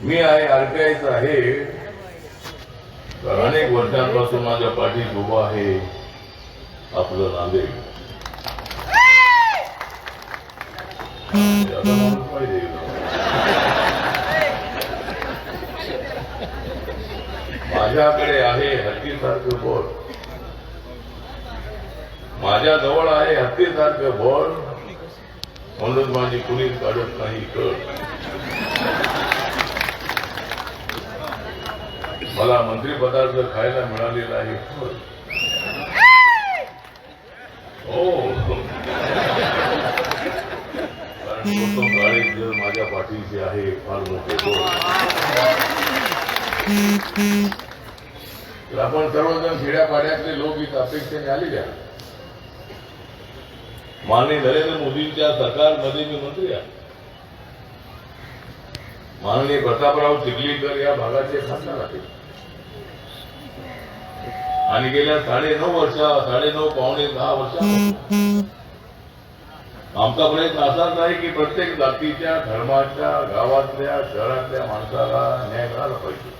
मी आहे आरपीआयचा आहे. तर अनेक वर्षांपासून माझ्या पाठीत उभं आहे आपलं नांदेड. माझ्याकडे आहे हत्तीसारखं बोट माझ्या जवळ आहे हत्तीसारखं बोट म्हणून माझी कुणीच काढत नाही कळ मला मंत्रिपदार्थ खायला मिळालेला आहे. हो. जर माझ्या पाठीचे आहे फार मोठे तर आपण सर्वजण खेड्यापाड्यातले लोक इथं अपेक्षेने आलेले आहे माननीय नरेंद्र मोदींच्या सरकारमध्ये मी मंत्री आहे. माननीय प्रतापराव चिखलीकर या भागाचे खासदार आहेत. आणि गेल्या साडेनऊ वर्षा साडेनऊ पावणे दहा वर्ष आमचा प्रयत्न असाच आहे की प्रत्येक जातीच्या धर्माच्या गावातल्या शहरातल्या माणसाला न्याय मिळाला पाहिजे.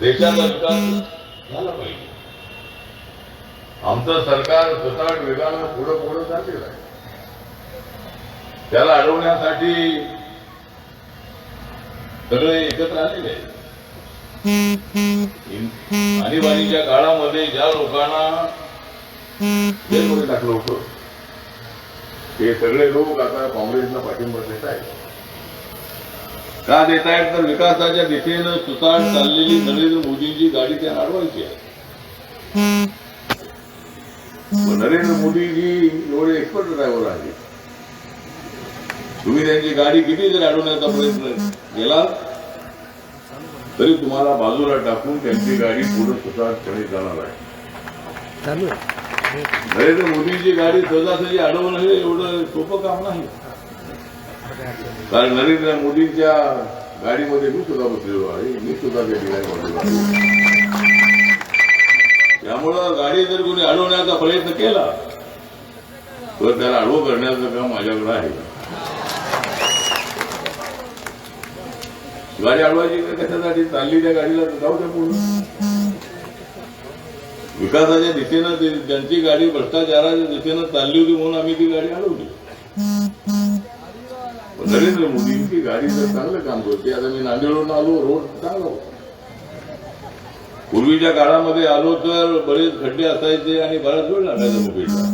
देशाचा विकास झाला पाहिजे. आमचं सरकार स्वतः वेगानं पुढं पुढं चाललेलं आहे. त्याला अडवण्यासाठी घरं एकत्र आलेले आहेत. आणीबाणीच्या काळामध्ये ज्या लोकांना जेलमध्ये टाकलं होतं ते सगळे लोक आता काँग्रेसला पाठिंबा देत आहेत. का देत आहेत? तर विकासाच्या दिशेनं सुताट चाललेली नरेंद्र मोदींची गाडी त्या अडवायची आहे. नरेंद्र मोदीजी एवढे एक्सपर्ट ड्रायव्हर आहेत. तुम्ही त्यांची गाडी किती जर अडवण्याचा प्रयत्न केला तरी तुम्हाला बाजूला टाकून त्यांची गाडी पुढे सुतारपणे जाणार आहे. नरेंद्र मोदींची गाडी सहजासहजी अडवणं हे एवढं सोपं काम नाही. कारण नरेंद्र मोदींच्या गाडीमध्ये मी सुद्धा बसलेलो आहे. मी सुद्धा त्या ठिकाणी बसलेलो आहे. त्यामुळं गाडी जर कोणी अडवण्याचा प्रयत्न केला तर त्याला अडवं करण्याचं काम माझ्याकडे आहे. गाडी अडवायची का कशासाठी? चालली त्या गाडीला जाऊ द्या पूर्ण विकासाच्या दिशेनं ज्यांची गाडी भ्रष्टाचाराच्या दिशेनं चालली होती म्हणून आम्ही ती गाडी अडवली. नरेंद्र मोदींची गाडी तर चांगलं काम करते आता मी नांदेडवरून आलो रोड चांगला पूर्वीच्या काळामध्ये आलो तर बरेच खड्डे असायचे आणि बराच वेळ लागायचा मुंबईला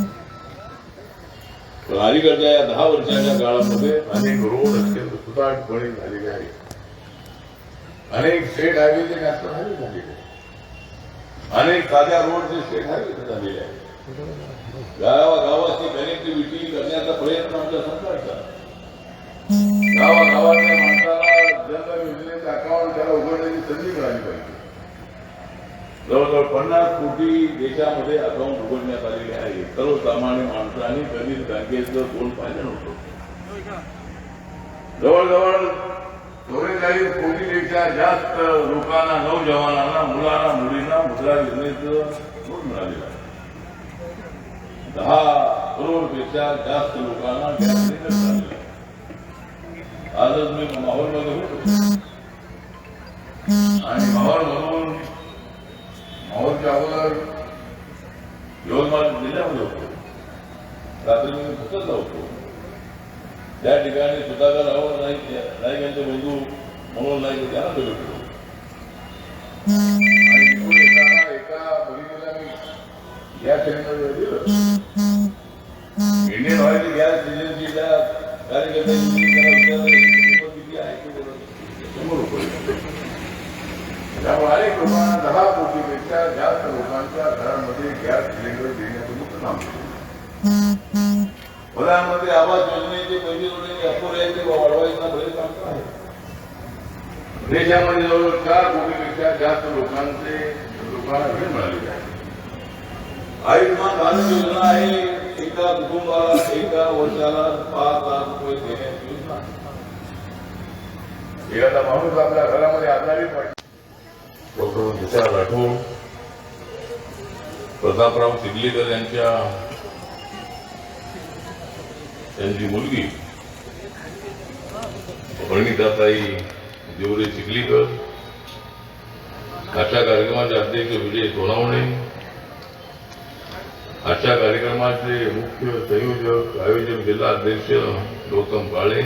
पण अलीकडच्या या दहा वर्षाच्या काळामध्ये अनेक रोड अत्यंत सुताटपणे झालेले आहेत. अनेक स्टेट हायवेचे नॅशनल हायवे झालेले आहेत. अनेक साध्या रोडचे स्टेट हायवे झालेले आहेत. गावागावाची कनेक्टिव्हिटी करण्याचा प्रयत्न आमच्या सरकारचा. गावागावातल्या माणसाला जन योजनेचं अकाउंट त्याला उघडण्याची संधी मिळाली पाहिजे. जवळजवळ पन्नास कोटी देशामध्ये अकाउंट उघडण्यात आलेले आहे. सर्वसामान्य माणसाने कधीच बँकेचं दोन पाहिलं नव्हतं. जवळजवळ चौवेचाळीस पेक्षा जास्त लोकांना नौजवानांना मुलांना मुलींना मुद्रा योजनेचं लोन मिळालेलं आहे. दहा करोडपेक्षा जास्त लोकांना आजच मी माहोलमध्ये होतो. आणि माहोल म्हणून माहोलच्या अगोदर यवतमाळ जिल्ह्यामध्ये होतो. रात्री मी फक्त होतो त्या ठिकाणी सुधाकर राव नाईक नाईक यांचे बंधू म्हणून नाही त्यांना तो भेटलो आणि तिकडून येताना एका मुलीला मी गॅस सिलेंडर दिलं इंडियन ऑइल गॅस एजन्सीच्या कार्यकर्त्यांनी किती आहे शंभर रुपये त्यामुळे अनेक लोकांना दहा कोटीपेक्षा जास्त लोकांच्या घरामध्ये गॅस सिलेंडर देण्याचं काम केलं. प्रधानमंत्री आवास योजनेचे पैसे अपुरे ते वाढवायचं बरेच काम आहे देशामध्ये जवळजवळ चार कोटीपेक्षा जास्त लोकांचे लोकांना घर मिळालेले आहे आयुष्यमान भारत योजना आहे. एका कुटुंबाला एका वर्षाला पाच लाख रुपये देण्याची योजना. एखादा माणूस आपल्या घरामध्ये आजारी पडला. डॉक्टर विशाल राठोड प्रतापराव चिखलीकर यांच्या त्यांची मुलगी परिणिताताई देवरे चिखलीकर आजच्या कार्यक्रमाचे अध्यक्ष विजय सोनावणे. आजच्या कार्यक्रमाचे मुख्य संयोजक आयोजक जिल्हा अध्यक्ष गौतम काळे.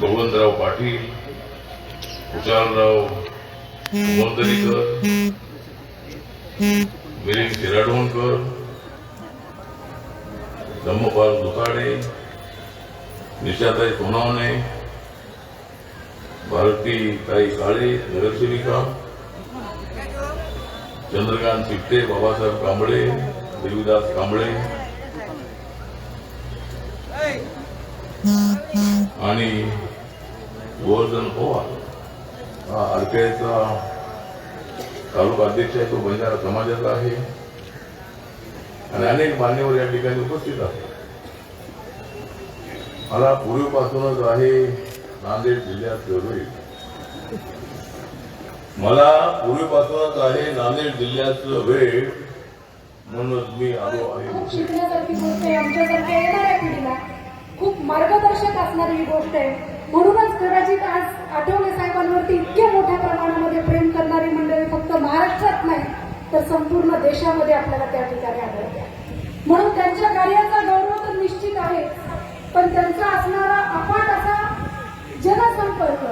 भगवंतराव पाटील. कुशालराव मोंदरीकर मिलिंद शिराडवणकर धम्मपाल दुकाडे निशाताई सोनावणे भारती ताई काळे नगरसेविका। चंद्रकांत चिपटे बाबासाहेब कांबळे देवीदास कांबळे। आणि गोवर्धन पवार हा आरकेचा तालुका अध्यक्ष आहे तो बंजारा समाजाचा आहे. आणि अनेक मान्यवर या ठिकाणी उपस्थित आहेत. मला पूर्वीपासूनच आहे नांदेड जिल्ह्यात वेळ मला पूर्वीपासूनच आहे नांदेड जिल्ह्यातलं वेळ म्हणूनच मी आलो आहे. खूप शिकण्यासारखी खूप मार्गदर्शक असणारी ही गोष्ट आहे. म्हणूनच कदाचित आज आठवले साहेबांवरती इतक्या मोठ्या प्रमाणामध्ये प्रेम करणारी मंडळी फक्त महाराष्ट्रात नाही तर संपूर्ण देशामध्ये आपल्याला त्या ठिकाणी आढळते. म्हणून त्यांच्या कार्याचा गौरव तर निश्चित आहे. पण त्यांचा असणारा अफाट असा जनसंपर्क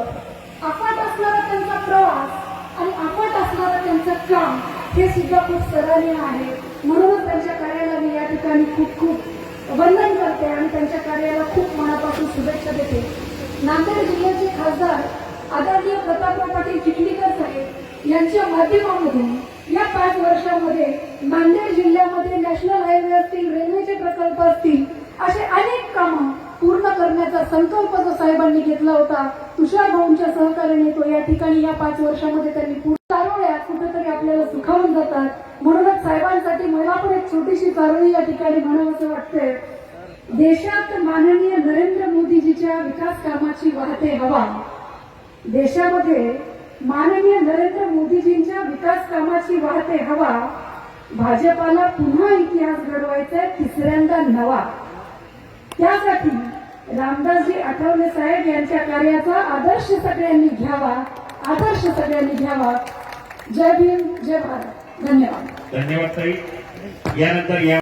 अफाट असणारा त्यांचा प्रवास आणि अफाट असणारं त्यांचं काम हे सुद्धा खूप सराहनीय आहे. म्हणूनच त्यांच्या कार्याला मी या ठिकाणी खूप खूप वंदन करते आणि त्यांच्या कार्याला खूप मनापासून शुभेच्छा देते. नांदेड जिल्ह्याचे खासदार आदरणीय प्रतापराव पाटील चिखलीकर साहेब यांच्या माध्यमामधून या पाच वर्षामध्ये नांदेड जिल्ह्यामध्ये नॅशनल हायवे असतील रेल्वेचे प्रकल्प असतील असे अनेक कामं पूर्ण करण्याचा संकल्प जो साहेबांनी घेतला होता तुषार भाऊंच्या सहकार्याने तो या ठिकाणी या पाच वर्षामध्ये त्यांनी पूर्ण चारोळ्या कुठेतरी आपल्याला सुखावून जातात. म्हणूनच साहेबांसाठी मला पण एक छोटीशी चारोळी या ठिकाणी म्हणावं असं वाटतंय. देशात माननीय नरेंद्र मोदीजीच्या विकास कामाची वाहते हवा. देशामध्ये माननीय नरेंद्र मोदीजींच्या विकास कामाची वाहते हवा. भाजपाला पुन्हा इतिहास घडवायचा तिसऱ्यांदा नवा. त्यासाठी रामदासजी आठवले साहेब यांच्या कार्याचा आदर्श सगळ्यांनी घ्यावा आदर्श सगळ्यांनी घ्यावा. जय भीम जय भारत. धन्यवाद. धन्यवाद यानंतर या